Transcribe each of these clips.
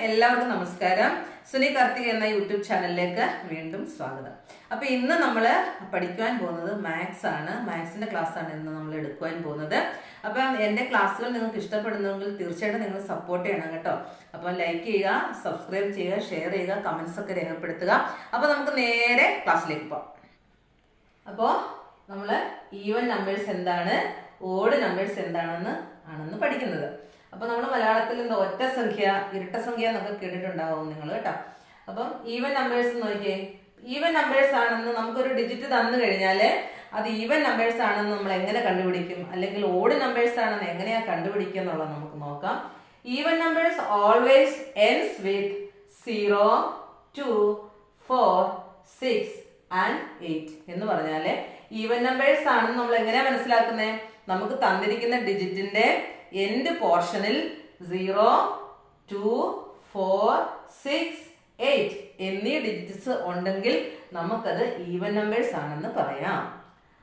എല്ലാവർക്കും നമസ്കാരം. സുനി കാർത്തിക് എന്ന യൂട്യൂബ് ചാനലിലേക്ക് വീണ്ടും സ്വാഗതം. അപ്പൊ ഇന്ന് നമ്മൾ പഠിക്കുവാൻ പോകുന്നത് മാത്സ് ആണ്. മാത്സിന്റെ ക്ലാസ് ആണ് ഇന്ന് നമ്മൾ എടുക്കുവാൻ പോകുന്നത്. അപ്പം എന്റെ ക്ലാസ്സുകൾ നിങ്ങൾക്ക് ഇഷ്ടപ്പെടുന്നെങ്കിൽ തീർച്ചയായിട്ടും നിങ്ങൾ സപ്പോർട്ട് ചെയ്യണം കേട്ടോ. അപ്പോൾ ലൈക്ക് ചെയ്യുക സബ്സ്ക്രൈബ് ചെയ്യുക ഷെയർ ചെയ്യുക കമന്റ്സ് ഒക്കെ രേഖപ്പെടുത്തുക. അപ്പൊ നമുക്ക് നേരെ ക്ലാസ്സിലേക്ക് പോകാം അപ്പോൾ നമ്മൾ ഈവൻ നമ്പേഴ്സ് എന്താണ്? ഓഡ് നമ്പേഴ്സ് എന്താണെന്ന് ആണെന്ന് പഠിക്കുന്നത്. അപ്പോൾ നമ്മൾ മലയാളത്തിൽ എന്താ ഒറ്റ സംഖ്യ ഇരട്ട സംഖ്യ എന്നൊക്കെ കേട്ടിട്ടുണ്ടാവും നിങ്ങൾ കേട്ടോ. അപ്പം ഈവൻ നമ്പേഴ്സ് നോക്കിയേ ഈവൻ നമ്പേഴ്സ് ആണെന്ന് നമുക്കൊരു ഡിജിറ്റ് തന്നു കഴിഞ്ഞാൽ അത് ഈവൻ നമ്പേഴ്സ് ആണെന്ന് നമ്മൾ എങ്ങനെ കണ്ടുപിടിക്കും? അല്ലെങ്കിൽ ഓഡ് നമ്പേഴ്സ് ആണെന്ന് എങ്ങനെയാ കണ്ടുപിടിക്കുക എന്നുള്ളത് നമുക്ക് നോക്കാം. Even numbers always ends with zero two four six and eight എന്ന് പറഞ്ഞാൽ ഈവൻ നമ്പേഴ്സ് ആണെന്ന് നമ്മൾ എങ്ങനെയാ മനസ്സിലാക്കുന്നത് നമുക്ക് തന്നിരിക്കുന്ന ഡിജിറ്റിന്റെ എൻഡ് പോർഷനിൽ zero two four six eight എന്നീ ഡിജിറ്റ്സ് ഉണ്ടെങ്കിൽ നമുക്കത് ഈവൻ നമ്പേഴ്സ് ആണെന്ന് പറയാം.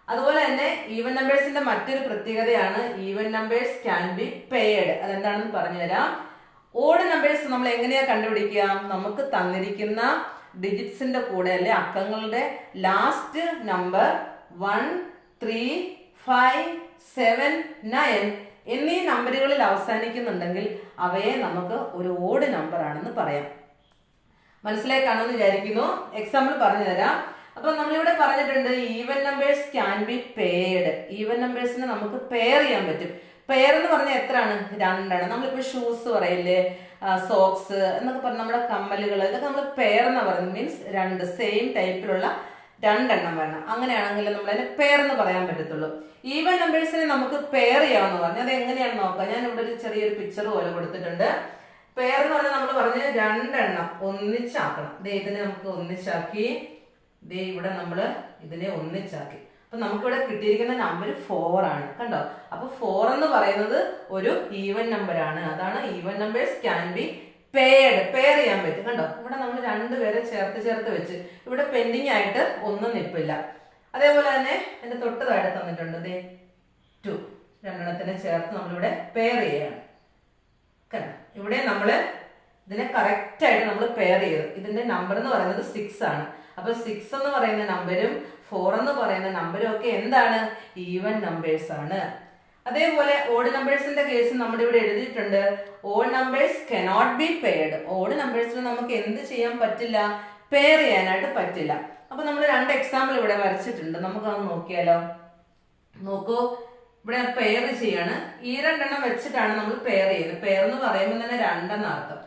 അതുപോലെ തന്നെ ഈവൻ നമ്പേഴ്സിന്റെ മറ്റൊരു പ്രത്യേകതയാണ് even numbers can be paired അതെന്താണെന്ന് പറഞ്ഞുതരാം. ഓഡ് നമ്പേഴ്സ് നമ്മൾ എങ്ങനെയാ കണ്ടുപിടിക്കുക? നമുക്ക് തന്നിരിക്കുന്ന ഡിജിറ്റ്സിന്റെ കൂടെ അല്ലെ അക്കങ്ങളുടെ last number one three five seven nine എന്നീ നമ്പറുകളിൽ അവസാനിക്കുന്നുണ്ടെങ്കിൽ അവയെ നമുക്ക് ഒരു ഓഡ് നമ്പർ ആണെന്ന് പറയാം. മനസ്സിലായി കാണുമെന്ന് വിചാരിക്കുന്നു. എക്സാമ്പിൾ പറഞ്ഞു തരാം അപ്പൊ നമ്മളിവിടെ പറഞ്ഞിട്ടുണ്ട് even numbers can be paired even നമ്പേഴ്സിനെ നമുക്ക് പെയർ ചെയ്യാൻ പറ്റും. പെയർ എന്ന് പറഞ്ഞാൽ എത്രയാണ്? രണ്ടാണ്. നമ്മളിപ്പോ ഷൂസ് പറയില്ലേ? സോക്സ് എന്നൊക്കെ പറഞ്ഞ നമ്മുടെ കമ്മലുകൾ ഇതൊക്കെ നമ്മൾ പെയർ എന്ന് പറയുന്നത്. മീൻസ് രണ്ട്. സെയിം ടൈപ്പിലുള്ള രണ്ടെണ്ണം വേണം അങ്ങനെയാണെങ്കിൽ നമ്മൾ അതിനെ പെയർ എന്ന് പറയാൻ പറ്റത്തുള്ളൂ. ഈവൻ നമ്പേഴ്സിനെ നമുക്ക് പെയർ ചെയ്യാമെന്ന് പറഞ്ഞു അത് എങ്ങനെയാണ് നോക്കുക ഞാൻ ഇവിടെ ഒരു ചെറിയൊരു പിക്ചർ പോലെ കൊടുത്തിട്ടുണ്ട്. പെയർ എന്ന് പറഞ്ഞാൽ നമ്മൾ പറഞ്ഞ് രണ്ടെണ്ണം ഒന്നിച്ചാക്കണം. ദേ ഇതിനെ നമുക്ക് ഒന്നിച്ചാക്കി. ദേ ഇവിടെ നമ്മൾ ഇതിനെ ഒന്നിച്ചാക്കി. അപ്പൊ നമുക്കിവിടെ കിട്ടിയിരിക്കുന്ന നമ്പർ ഫോർ ആണ്. കണ്ടോ? അപ്പൊ ഫോർ എന്ന് പറയുന്നത് ഒരു ഈവൻ നമ്പർ ആണ്. അതാണ് even numbers can be paired pair ചെയ്യാൻ പറ്റും. കണ്ടോ? ഇവിടെ നമ്മൾ രണ്ടുപേരെ ചേർത്ത് ചേർത്ത് വെച്ച് ഇവിടെ പെൻഡിങ് ആയിട്ട് ഒന്നും നിപ്പില്ല. അതേപോലെ തന്നെ എന്റെ തൊട്ട് താഴെ തന്നിട്ടുണ്ട് ദേ ടു രണ്ടെണ്ണത്തിനെ ചേർത്ത് നമ്മളിവിടെ പെയർ ചെയ്യാണ്. കണ്ടോ? ഇവിടെ നമ്മൾ ഇതിനെ കറക്റ്റ് ആയിട്ട് നമ്മൾ പെയർ ചെയ്തു. ഇതിന്റെ നമ്പർ എന്ന് പറയുന്നത് സിക്സ് ആണ്. അപ്പൊ സിക്സ് എന്ന് പറയുന്ന നമ്പരും ഫോർ എന്ന് പറയുന്ന നമ്പരും ഒക്കെ എന്താണ്? ഈവൻ നമ്പേഴ്സ് ആണ്. അതേപോലെ ഓഡ് നമ്പേഴ്സിന്റെ കേസ് നമ്മുടെ ഇവിടെ എഴുതിയിട്ടുണ്ട്. Odd numbers cannot be paired odd നമ്പേഴ്സിന് നമുക്ക് എന്ത് ചെയ്യാൻ പറ്റില്ല? പെയർ ചെയ്യാനായിട്ട് പറ്റില്ല. അപ്പൊ നമ്മൾ രണ്ട് എക്സാമ്പിൾ ഇവിടെ വരച്ചിട്ടുണ്ട്. നമുക്ക് അത് നോക്കിയാലോ? നോക്കൂ. ഇവിടെ പെയർ ചെയ്യാണ്. ഈ രണ്ടെണ്ണം വെച്ചിട്ടാണ് നമ്മൾ പെയർ ചെയ്യുന്നത്. പെയർ എന്ന് പറയുമ്പോൾ തന്നെ രണ്ടെന്ന അർത്ഥം.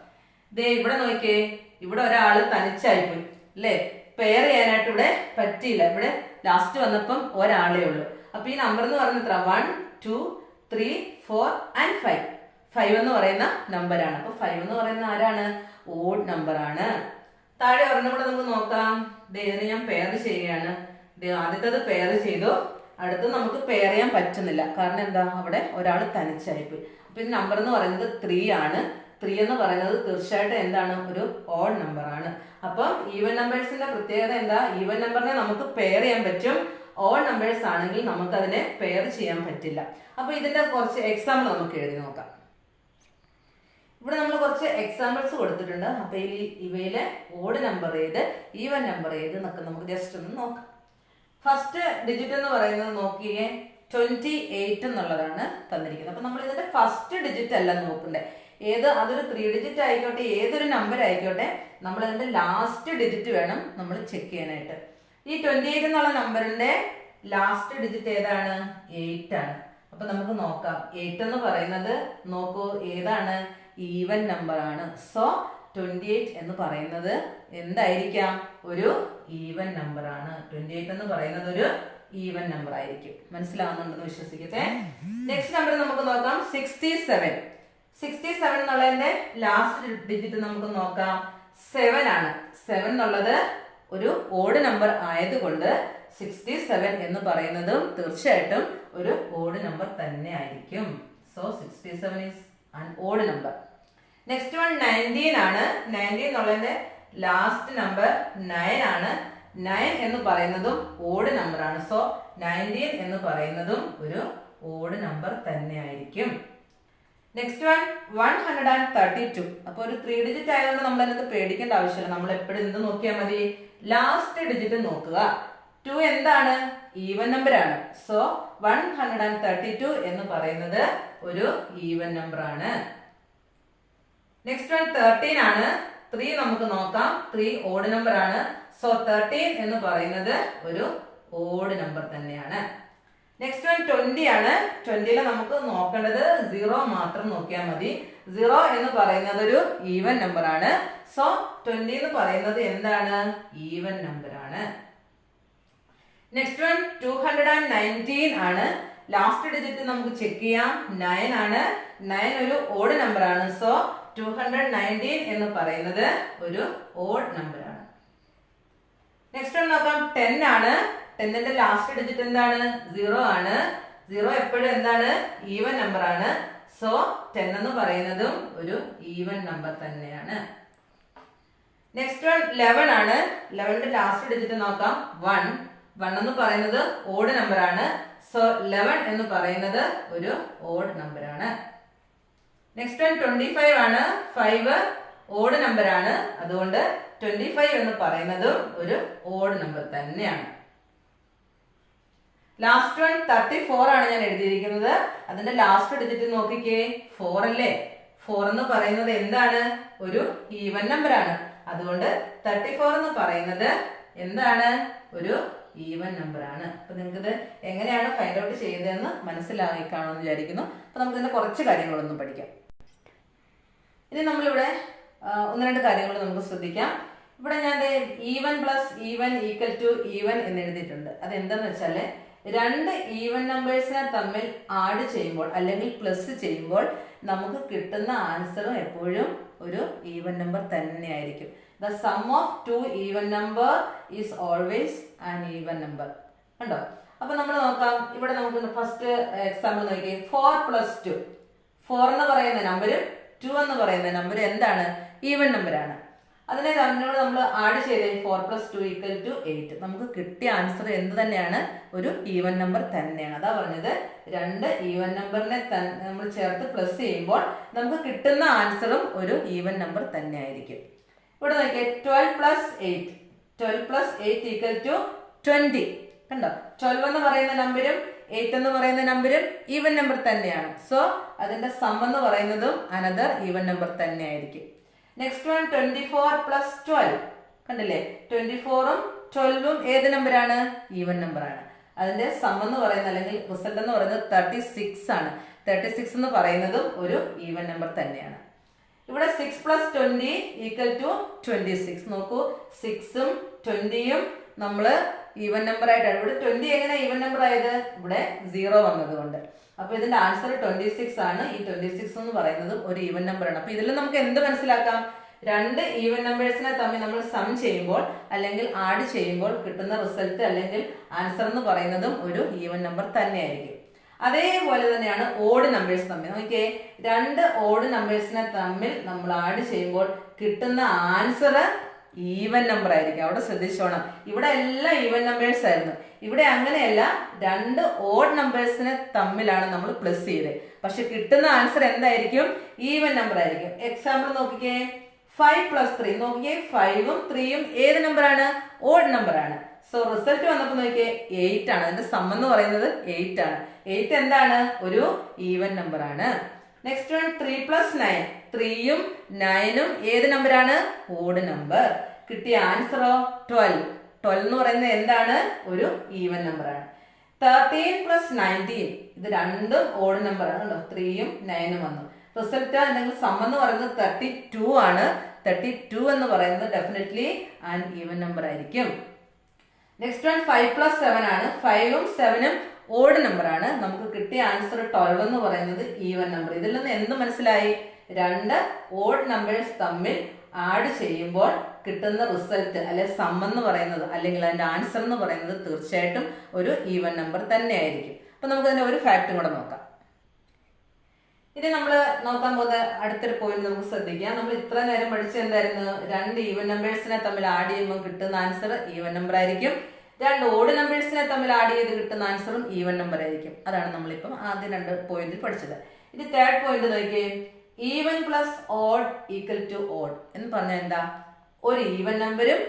ദേ ഇവിടെ നോക്കിയേ. ഇവിടെ ഒരാൾ തനിച്ചായിപ്പോയി. അല്ലേ? പെയർ ചെയ്യാനായിട്ട് ഇവിടെ പറ്റിയില്ല. ഇവിടെ ലാസ്റ്റ് വന്നപ്പം ഒരാളേ ഉള്ളൂ. അപ്പൊ ഈ നമ്പർ എന്ന് പറഞ്ഞത്ര one two three four and five five എന്ന് പറയുന്ന നമ്പർ ആണ്. അപ്പൊ ഫൈവ് എന്ന് പറയുന്ന ആരാണ്? ഓഡ് നമ്പർ ആണ്. താഴെ ഒരെണ്ണം നമുക്ക് നോക്കാം. ഇതിനെ ഞാൻ പെയർ ചെയ്യുകയാണ്. ആദ്യത്തേത് പെയർ ചെയ്തു. അടുത്ത് നമുക്ക് പെയർ ചെയ്യാൻ പറ്റുന്നില്ല. കാരണം എന്താ? അവിടെ ഒരാൾ തനിച്ചായിപ്പോയി. അപ്പൊ ഇത് നമ്പർ എന്ന് പറയുന്നത് ത്രീ ആണ്. ത്രീ എന്ന് പറയുന്നത് തീർച്ചയായിട്ടും എന്താണ്? ഒരു ഓഡ് നമ്പർ ആണ്. അപ്പം ഈവൻ നമ്പേഴ്സിന്റെ പ്രത്യേകത എന്താ? ഈവൻ നമ്പറിനെ നമുക്ക് പെയർ ചെയ്യാൻ പറ്റും. ഓഡ് നമ്പേഴ്സ് ആണെങ്കിൽ നമുക്ക് അതിനെ പെയർ ചെയ്യാൻ പറ്റില്ല. അപ്പൊ ഇതിന്റെ കുറച്ച് എക്സാമ്പിൾ നമുക്ക് എഴുതി നോക്കാം. ഇവിടെ നമ്മൾ കുറച്ച് എക്സാമ്പിൾസ് കൊടുത്തിട്ടുണ്ട്. അപ്പൊ ഈ ഇവയിലെ ഓഡ് നമ്പർ ഏത് ഈവൻ നമ്പർ ഏത് എന്നൊക്കെ നമുക്ക് ജസ്റ്റ് ഒന്ന് നോക്കാം. ഫസ്റ്റ് ഡിജിറ്റ് എന്ന് പറയുന്നത് നോക്കിയേ ട്വന്റി എയ്റ്റ് എന്നുള്ളതാണ് തന്നിരിക്കുന്നത്. അപ്പൊ നമ്മൾ ഇതിന്റെ ഫസ്റ്റ് ഡിജിറ്റ് അല്ല നോക്കണ്ടേ. ഏത് അതൊരു ത്രീ ഡിജിറ്റ് ആയിക്കോട്ടെ ഏതൊരു നമ്പർ ആയിക്കോട്ടെ നമ്മൾ ഇതിന്റെ ലാസ്റ്റ് ഡിജിറ്റ് വേണം നമ്മൾ ചെക്ക് ചെയ്യാനായിട്ട്. ഈ ട്വന്റി എയ്റ്റ് എന്നുള്ള നമ്പറിന്റെ ലാസ്റ്റ് ഡിജിറ്റ് ഏതാണ്? എയ്റ്റ് ആണ്. അപ്പൊ നമുക്ക് നോക്കാം. എയ്റ്റ് എന്ന് പറയുന്നത് നോക്കൂ ഏതാണ്? ഈവൻ നമ്പർ ആണ്. സോ ട്വന്റി എയ്റ്റ് എന്ന് പറയുന്നത് എന്തായിരിക്കാം? ഒരു ഈവൻ നമ്പർ ആണ്. ട്വന്റി എയ്റ്റ് എന്ന് പറയുന്നത് ഒരു ഈവൻ നമ്പർ ആയിരിക്കും. മനസ്സിലാവുന്നുണ്ടെന്ന് വിശ്വസിക്കട്ടെ? നെക്സ്റ്റ് നമ്പർ നമുക്ക് നോക്കാം. സിക്സ്റ്റി സെവൻ സിക്സ്റ്റി സെവൻ എന്നുള്ളതിന്റെ ലാസ്റ്റ് ഡിജിറ്റ് നമുക്ക് നോക്കാം. സെവൻ ആണ്. സെവൻ എന്നുള്ളത് ഒരു ഓഡ് നമ്പർ ആയതുകൊണ്ട് സിക്സ്റ്റി സെവൻ എന്ന് പറയുന്നതും തീർച്ചയായിട്ടും ഒരു ഓഡ് നമ്പർ തന്നെ ആയിരിക്കും so sixty seven is an odd number next one nineteen ആണ്. നയന്റീൻ എന്നുള്ളതിന്റെ ലാസ്റ്റ് നമ്പർ നയൻ ആണ്. നയൻ എന്ന് പറയുന്നതും ഓഡ് നമ്പർ ആണ്. സോ നയന്റീൻ എന്ന് പറയുന്നതും ഒരു ഓഡ് നമ്പർ തന്നെ ആയിരിക്കും next one one hundred and thirty two അപ്പൊ ഒരു ത്രീ ഡിജിറ്റ് ആയതുകൊണ്ട് നമ്മൾ അതിനകത്ത് പേടിക്കേണ്ട ആവശ്യമില്ല. നമ്മൾ എപ്പോഴും എന്ത് നോക്കിയാൽ മതി? ലാസ്റ്റ് ഡിജിറ്റ് നോക്കുക. ടു എന്താണ്? ഈവൻ നമ്പർ ആണ്. So one hundred and thirty two എന്ന് പറയുന്നത് ഒരു ഈവൻ നമ്പർ ആണ്. നെക്സ്റ്റ് വൺ തേർട്ടീൻ ആണ്. ത്രീ നമുക്ക് നോക്കാം. ത്രീ ഓഡ് നമ്പർ ആണ്. സോ തേർട്ടീൻ എന്ന് പറയുന്നത് ഒരു ഓഡ് നമ്പർ തന്നെയാണ്. നെക്സ്റ്റ് വൺ ട്വന്റി ആണ്. ട്വന്റിയിൽ നമുക്ക് നോക്കേണ്ടത് സീറോ മാത്രം നോക്കിയാൽ മതി. സീറോ എന്ന് പറയുന്നത് ഒരു ഈവൻ നമ്പർ ആണ്. സോ ട്വന്റി എന്ന് പറയുന്നത് എന്താണ്? ഈവൻ നമ്പർ ആണ്. Next one two hundred and nineteen ആണ്. ലാസ്റ്റ് ഡിജിറ്റ് നമുക്ക് ചെക്ക് ചെയ്യാം. നയൻ ആണ്. നയൻ ഒരു ഓഡ് നമ്പർ ആണ്. സോ ടു ഹൺഡ്രഡ് നയന്റീൻ എന്ന് പറയുന്നത് ഒരു ഓഡ് നമ്പർ ആണ്. നെക്സ്റ്റ് വൺ നോക്കാം. ടെൻ ആണ്. ടെന്നിന്റെ ലാസ്റ്റ് ഡിജിറ്റ് എന്താണ്? സീറോ ആണ്. സീറോ എപ്പോഴും എന്താണ്? ഈവൻ നമ്പർ ആണ്. സോ ടെൻ എന്ന് പറയുന്നതും ഒരു ഈവൻ നമ്പർ തന്നെയാണ്. നെക്സ്റ്റ് വൺ ലെവൻ ആണ്. ലെവന്റെ ലാസ്റ്റ് ഡിജിറ്റ് നോക്കാം. വൺ വൺ എന്ന് പറയുന്നത് ഓഡ് നമ്പർ ആണ്. സോ ലെവൻ എന്ന് പറയുന്നത് ഒരു ഓഡ് നമ്പർ ആണ്. നെക്സ്റ്റ് വൺ ട്വന്റി ഫൈവ് ആണ്. ഫൈവ് ഓഡ് നമ്പർ ആണ്. അതുകൊണ്ട് ട്വന്റി ഫൈവ് എന്ന് പറയുന്നതും ഒരു ഓഡ് നമ്പർ തന്നെയാണ്. ലാസ്റ്റ് വൺ തേർട്ടി ഫോർ ആണ് ഞാൻ എഴുതിയിരിക്കുന്നത്. അതിന്റെ ലാസ്റ്റ് ഡിജിറ്റ് നോക്കിക്കേ. ഫോർ അല്ലേ? ഫോർ എന്ന് പറയുന്നത് എന്താണ്? ഒരു ഈവൻ നമ്പർ ആണ്. അതുകൊണ്ട് തേർട്ടി ഫോർ എന്ന് പറയുന്നത് എന്താണ്? ഒരു ഈവൻ നമ്പർ ആണ്. അപ്പൊ നിങ്ങൾക്ക് ഇത് എങ്ങനെയാണ് ഫൈൻഡ് ഔട്ട് ചെയ്തതെന്ന് മനസ്സിലായി കാണുമെന്ന് വിചാരിക്കുന്നു. അപ്പൊ നമുക്ക് ഇതിന്റെ കുറച്ച് കാര്യങ്ങളൊന്നും പഠിക്കാം. ഇനി നമ്മളിവിടെ ഒന്ന് രണ്ട് കാര്യങ്ങൾ നമുക്ക് ശ്രദ്ധിക്കാം. ഇവിടെ ഞാൻ even plus even equal to even എന്ന് എഴുതിയിട്ടുണ്ട്. അത് എന്താന്ന് വെച്ചാൽ രണ്ട് ഈവൻ നമ്പേഴ്സിനെ തമ്മിൽ ആഡ് ചെയ്യുമ്പോൾ അല്ലെങ്കിൽ പ്ലസ് ചെയ്യുമ്പോൾ നമുക്ക് കിട്ടുന്ന ആൻസറും എപ്പോഴും ഒരു ഈവൻ നമ്പർ തന്നെയായിരിക്കും. The sum of two even number is always an even number കണ്ടോ? അപ്പൊ നമ്മൾ നോക്കാം. ഇവിടെ നമുക്ക് ഫസ്റ്റ് എക്സാമ്പിൾ നോക്കിയേ ഫോർ പ്ലസ് ടു ഫോർ എന്ന് പറയുന്ന നമ്പരും ടു എന്ന് പറയുന്ന നമ്പർ എന്താണ്? ഈവൻ നമ്പർ ആണ്. അതിനെ തന്നോട് നമ്മൾ ആഡ് ചെയ്ത് four plus two equal to eight നമുക്ക് കിട്ടിയ ആൻസർ എന്ത് തന്നെയാണ്? ഒരു ഈവൻ നമ്പർ തന്നെയാണ്. അതാ പറഞ്ഞത്. രണ്ട് ഈവൻ നമ്പറിനെ നമ്മൾ ചേർത്ത് പ്ലസ് ചെയ്യുമ്പോൾ നമുക്ക് കിട്ടുന്ന ആൻസറും ഒരു ഈവൻ നമ്പർ തന്നെയായിരിക്കും. ഇവിടെ നോക്കിയാൽ twelve plus eight twelve plus eight equal to twenty കണ്ടോ? ട്വൽവ് എന്ന് പറയുന്ന നമ്പരും എയ്റ്റ് എന്ന് പറയുന്ന നമ്പരും ഈവൻ നമ്പർ തന്നെയാണ്. സോ അതിന്റെ സം എന്ന് പറയുന്നതും അനദർ ഈവൻ നമ്പർ തന്നെ ആയിരിക്കും next one twenty four plus twelve കണ്ടില്ലേ ട്വന്റി ഫോറും ട്വൽവും ഏത് നമ്പറാണ് ഈവൻ നമ്പറാണ് അതിന്റെ സം എന്ന് പറയുന്നത് അല്ലെങ്കിൽ റിസൾട്ട് എന്ന് പറയുന്നത് തേർട്ടി സിക്സ് ആണ്. തേർട്ടി സിക്സ് എന്ന് പറയുന്നതും ഒരു ഈവൻ നമ്പർ തന്നെയാണ്. ഇവിടെ six plus twenty equal to twenty six നോക്കൂ സിക്സും ട്വന്റിയും നമ്മൾ ഈവൻ നമ്പർ ആയിട്ടാണ്. ഇവിടെ ട്വന്റി എങ്ങനെ ഈവൻ നമ്പർ ആയത്? ഇവിടെ സീറോ വന്നത് കൊണ്ട്. അപ്പൊ ഇതിന്റെ ആൻസർ ട്വന്റി സിക്സ് ആണ്. ഈ ട്വന്റി സിക്സ് എന്ന് പറയുന്നത് ഒരു ഈവൻ നമ്പർ ആണ്. അപ്പൊ ഇതിൽ നമുക്ക് എന്ത് മനസ്സിലാക്കാം? രണ്ട് ഈവൻ നമ്പേഴ്സിനെ തമ്മിൽ നമ്മൾ സം ചെയ്യുമ്പോൾ അല്ലെങ്കിൽ ആഡ് ചെയ്യുമ്പോൾ കിട്ടുന്ന റിസൾട്ട് അല്ലെങ്കിൽ ആൻസർ എന്ന് പറയുന്നതും ഒരു ഈവൻ നമ്പർ തന്നെയായിരിക്കും. അതേപോലെ തന്നെയാണ് ഓഡ് നമ്പേഴ്സ് തമ്മിൽ. നോക്കിയേ രണ്ട് ഓഡ് നമ്പേഴ്സിനെ തമ്മിൽ നമ്മൾ ആഡ് ചെയ്യുമ്പോൾ കിട്ടുന്ന ആൻസർ ഈവൻ നമ്പർ ആയിരിക്കും. അവിടെ ശ്രദ്ധിച്ചോണം. ഇവിടെ എല്ലാം ഈവൻ നമ്പേഴ്സ് ആയിരുന്നു. ഇവിടെ അങ്ങനെയല്ല രണ്ട് ഓഡ് നമ്പേഴ്സിനെ തമ്മിലാണ് നമ്മൾ പ്ലസ് ചെയ്തത്. പക്ഷെ കിട്ടുന്ന ആൻസർ എന്തായിരിക്കും? ഈവൻ നമ്പർ ആയിരിക്കും. എക്സാമ്പിൾ നോക്കിക്കേ. ഫൈവ് പ്ലസ് ത്രീ നോക്കിയേ ഫൈവും ത്രീയും ഏത് നമ്പറാണ് ഓഡ് നമ്പറാണ് സോ റിസൾട്ട് വന്നപ്പോൾ നോക്കിയേ എയ്റ്റ് ആണ്. അതിന്റെ സം എന്ന് പറയുന്നത് എയ്റ്റ് ആണ്. എയ്റ്റ് എന്താണ്? ഒരു ഈവൻ നമ്പർ ആണ്. Next one three plus nine ത്രീയും നയനും ഏത് നമ്പറാണ് ഓഡ് നമ്പർ. കിട്ടിയ ആൻസറോ? ട്വൽവ് ട്വൽവ് എന്ന് പറയുന്നത് എന്താണ്? ഒരു ഈവൻ നമ്പർ ആണ് തേർട്ടീൻ പ്ലസ് നയന്റീൻ. ഇത് രണ്ടും ഓഡ് നമ്പർ ആണ് കേട്ടോ ത്രീയും നയനും വന്നു. റിസൾട്ട് അല്ലെങ്കിൽ സം എന്ന് പറയുന്നത് തേർട്ടി ടു ആണ്. തേർട്ടി ടു എന്ന് പറയുന്നത് ഡെഫിനറ്റ്ലി ആൻ ഈവൻ നമ്പർ ആയിരിക്കും. Next one five plus seven ആണ്. ഫൈവും സെവനും ഓഡ് നമ്പർ ആണ്. നമുക്ക് കിട്ടിയ ആൻസർ ട്വൽവ് എന്ന് പറയുന്നത് ഈവൻ നമ്പർ ഇതിൽ നിന്ന് എന്ത് മനസ്സിലായി? രണ്ട് ഓഡ് നമ്പേഴ്സ് തമ്മിൽ ആഡ് ചെയ്യുമ്പോൾ കിട്ടുന്ന റിസൾട്ട് അല്ലെ സം എന്ന് പറയുന്നത് അല്ലെങ്കിൽ അതിന്റെ ആൻസർ എന്ന് പറയുന്നത് തീർച്ചയായിട്ടും ഒരു ഈവൻ നമ്പർ തന്നെ ആയിരിക്കും അപ്പൊ നമുക്ക് അതിന്റെ ഒരു ഫാക്റ്റും കൂടെ നോക്കാം. ഇനി നമ്മൾ നോക്കാൻ പോകുന്ന അടുത്തൊരു പോയിന്റ് നമുക്ക് ശ്രദ്ധിക്കാം. നമ്മൾ ഇത്ര നേരം പഠിച്ച എന്തായിരുന്നു? രണ്ട് ഈവൻ നമ്പേഴ്സിനെ തമ്മിൽ ആഡ് ചെയ്യുമ്പോൾ കിട്ടുന്ന ആൻസർ ഈവൻ നമ്പർ ആയിരിക്കും. രണ്ട് ഓഡ് നമ്പേഴ്സിനെ തമ്മിൽ ആഡ് ചെയ്ത് കിട്ടുന്ന ആൻസറും ഈവൻ നമ്പർ ആയിരിക്കും. അതാണ് നമ്മളിപ്പം ആദ്യം രണ്ട് പോയിന്റിൽ പഠിച്ചത്. ഇനി തേർഡ് പോയിന്റ് നോക്കിയേ. Even plus odd equal to odd എന്ന് പറഞ്ഞാൽ എന്താ? ഒരു ഈവൻ നമ്പറും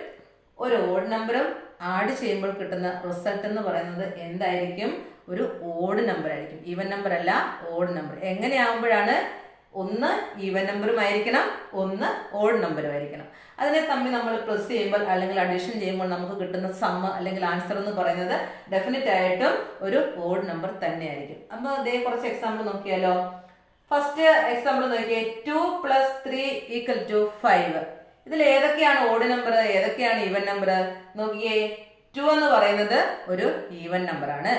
ഒരു ഓഡ് നമ്പറും ആഡ് ചെയ്യുമ്പോൾ കിട്ടുന്ന റിസൾട്ട് എന്ന് പറയുന്നത് എന്തായിരിക്കും? ഒരു ഓഡ് നമ്പർ ആയിരിക്കും. ഈവൻ നമ്പർ അല്ല ഓഡ് നമ്പർ എങ്ങനെയാകുമ്പോഴാണ് ഒന്ന് ഈവൻ നമ്പറും ആയിരിക്കണം ഒന്ന് ഓഡ് നമ്പറും ആയിരിക്കണം. അതിനെ തമ്മിൽ നമ്മൾ പ്ലസ് ചെയ്യുമ്പോൾ അല്ലെങ്കിൽ അഡീഷൻ ചെയ്യുമ്പോൾ നമുക്ക് കിട്ടുന്ന സമ്മ അല്ലെങ്കിൽ ആൻസർ എന്ന് പറയുന്നത് ഡെഫിനറ്റ് ആയിട്ടും ഒരു ഓഡ് നമ്പർ തന്നെയായിരിക്കും. അപ്പോൾ അതേ കുറച്ച് എക്സാമ്പിൾ നോക്കിയാലോ. ഫസ്റ്റ് എക്സാമ്പിൾ നോക്കിയേ. Two plus three equal to five ഇതിൽ ഏതൊക്കെയാണ് ഓഡ് നമ്പർ ഏതൊക്കെയാണ് ഈവൻ നമ്പർ നോക്കിയേ. ടു എന്ന് പറയുന്നത് ഒരു ഈവൻ നമ്പർ ആണ്.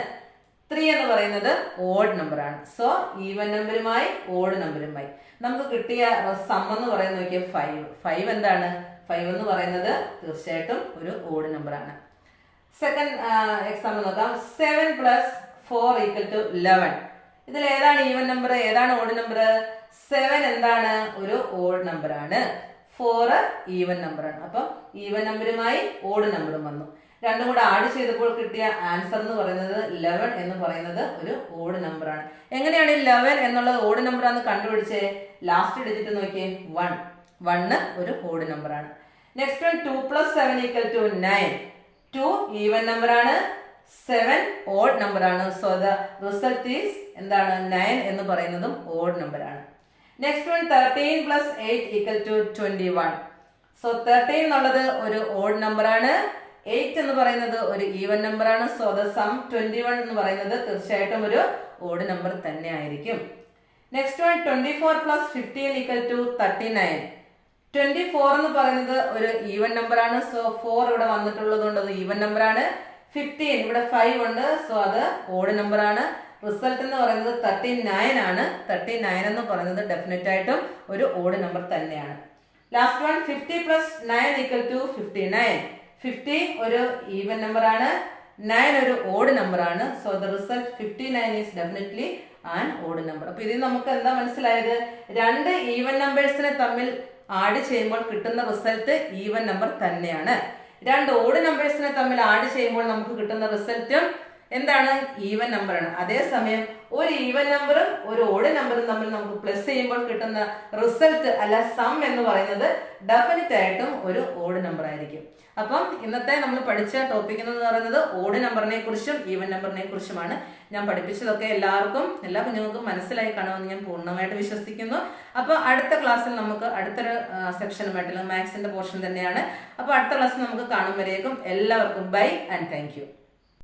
ത്രീ എന്ന് പറയുന്നത് ഓഡ് നമ്പർ ആണ്. സോ ഈവൻ നമ്പറുമായി ഓഡ് നമ്പറുമായി നമുക്ക് കിട്ടിയ സം എന്ന് പറയുന്നത് നോക്കിയ ഫൈവ് ഫൈവ് എന്താണ്? ഫൈവ് എന്ന് പറയുന്നത് തീർച്ചയായിട്ടും ഒരു ഓഡ് നമ്പർ ആണ്. സെക്കൻഡ് എക്സാമ്പിൾ നോക്കാം. Seven plus four equal to eleven ഇതിൽ ഏതാണ് ഈവൻ നമ്പർ ഏതാണ് ഓഡ് നമ്പർ സെവൻ എന്താണ്? ഒരു ഓഡ് നമ്പർ ആണ്. ഫോർ ഈവൻ നമ്പർ ആണ്. അപ്പം ഈവൻ നമ്പറുമായി ഓഡ് നമ്പറും വന്നു. രണ്ടും കൂടെ ആഡ് ചെയ്തപ്പോൾ കിട്ടിയ ആൻസർ എന്ന് പറയുന്നത് ലെവൻ എന്ന് പറയുന്നത് ഒരു ഓഡ് നമ്പർ ആണ്. എങ്ങനെയാണ് ഈ ലെവൻ എന്നുള്ളത് ഓഡ് നമ്പർ ആണെന്ന് കണ്ടുപിടിച്ചേ? ലാസ്റ്റ് ഡിജിറ്റ് നോക്കിയേ. വൺ വണ്ണ് ഒരു ഓഡ് നമ്പർ ആണ്. Next one two plus seven equal to nine two even number ആണ്. സെവൻ ഓഡ് നമ്പർ ആണ്. സോ ദ റിസൾട്ട് ഈസ് എന്താണ്? നയൻ എന്ന് പറയുന്നതും ഓഡ് നമ്പർ ആണ്. Next one thirteen plus eight equal to twenty one so thirteen എന്നുള്ളത് ഒരു odd number ആണ്. Eight എന്ന് പറയുന്നത് ഒരു ഈവൻ നമ്പർ ആണ്. So the sum twenty one എന്ന് പറയുന്നത് തീർച്ചയായിട്ടും ഒരു ഓഡ് നമ്പർ തന്നെ ആയിരിക്കും. Next one twenty four plus fifteen equal to thirty nine twenty four എന്ന് പറയുന്നത് ഒരു ഈവൻ നമ്പർ ആണ്. സോ ഫോർ ഇവിടെ വന്നിട്ടുള്ളത് കൊണ്ട് അത് ഈവൻ നമ്പർ ആണ്. ഫിഫ്റ്റീൻ ഇവിടെ ഫൈവ് ഉണ്ട്. സോ അത് ഓഡ് നമ്പർ ആണ്. റിസൾട്ട് എന്ന് പറയുന്നത് തേർട്ടി നയൻ ആണ്. തേർട്ടി നയൻ എന്ന് പറയുന്നത് ഡെഫിനറ്റ് ആയിട്ടും ഒരു ഓഡ് നമ്പർ തന്നെയാണ്. Last one fifty plus nine equal to fifty nine fifty ഒരു ഈവൻ നമ്പർ ആണ്. നയൻ ഒരു ഓഡ് നമ്പർ ആണ്. So the result fifty nine is definitely an odd number അപ്പൊ ഇതിൽ നമുക്ക് എന്താ മനസ്സിലായത്? രണ്ട് ഈവൻ നമ്പേഴ്സിനെ തമ്മിൽ ആഡ് ചെയ്യുമ്പോൾ കിട്ടുന്ന റിസൾട്ട് ഈവൻ നമ്പർ തന്നെയാണ്. രണ്ട് ഓട് നമ്പേഴ്സിനെ തമ്മിൽ ആഡ് ചെയ്യുമ്പോൾ നമുക്ക് കിട്ടുന്ന റിസൾട്ടും എന്താണ്? ഈവൻ നമ്പർ ആണ്. അതേസമയം ഒരു ഈവൻ നമ്പറും ഒരു ഓഡ് നമ്പറും തമ്മിൽ നമുക്ക് പ്ലസ് ചെയ്യുമ്പോൾ കിട്ടുന്ന റിസൾട്ട് അല്ല സം എന്ന് പറയുന്നത് ഡെഫിനറ്റ് ആയിട്ടും ഒരു ഓഡ് നമ്പർ ആയിരിക്കും. അപ്പം ഇന്നത്തെ നമ്മൾ പഠിച്ച ടോപ്പിക് എന്ന് പറയുന്നത് ഓഡ് നമ്പറിനെ കുറിച്ചും ഈവൻ നമ്പറിനെ കുറിച്ചുമാണ്. ഞാൻ പഠിപ്പിച്ചതൊക്കെ എല്ലാവർക്കും എല്ലാ കുഞ്ഞുങ്ങൾക്കും മനസ്സിലായി കാണുമെന്ന് ഞാൻ പൂർണമായിട്ട് വിശ്വസിക്കുന്നു. അപ്പോൾ അടുത്ത ക്ലാസ്സിൽ നമുക്ക് അടുത്തൊരു സെക്ഷനുമായിട്ടുള്ള മാത്സിന്റെ പോർഷൻ തന്നെയാണ്. അപ്പോൾ അടുത്ത ക്ലാസ്സിൽ നമുക്ക് കാണും വരേക്കും എല്ലാവർക്കും ബൈ ആൻഡ് താങ്ക്